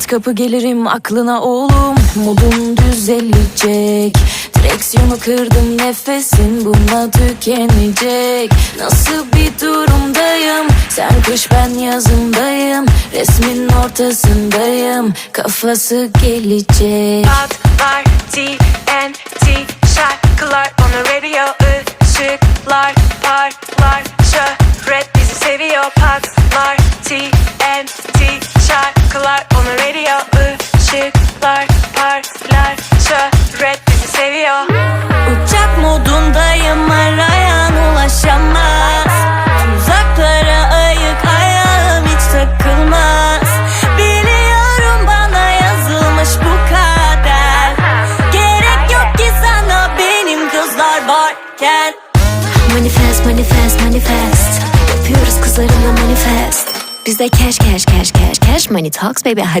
Çat kapı gelirim aklına oğlum. Modum düzelecek. Direksiyonu kırdım nefesin bununla tükenecek. Nasıl bir durumdayım? Sen kış ben yazındayım. Resmin ortasındayım. Kafası gelecek. Patlar TNT şarkılar. On the radio ışıklar parlar. Şöhret bizi seviyor patlar. TNT şarkılar. On the parlar şöhret bizi seviyor. Uçak modundayım arayan ulaşamaz. Uzaklara ayık ayağım hiç takılmaz. Biliyorum bana yazılmış bu kader. Gerek yok ki sana benim kızlar varken. Manifest, manifest, manifest. Yapıyoruz kızlarımla manifest. Bizde cash, cash, cash, cash, cash. Money talks baby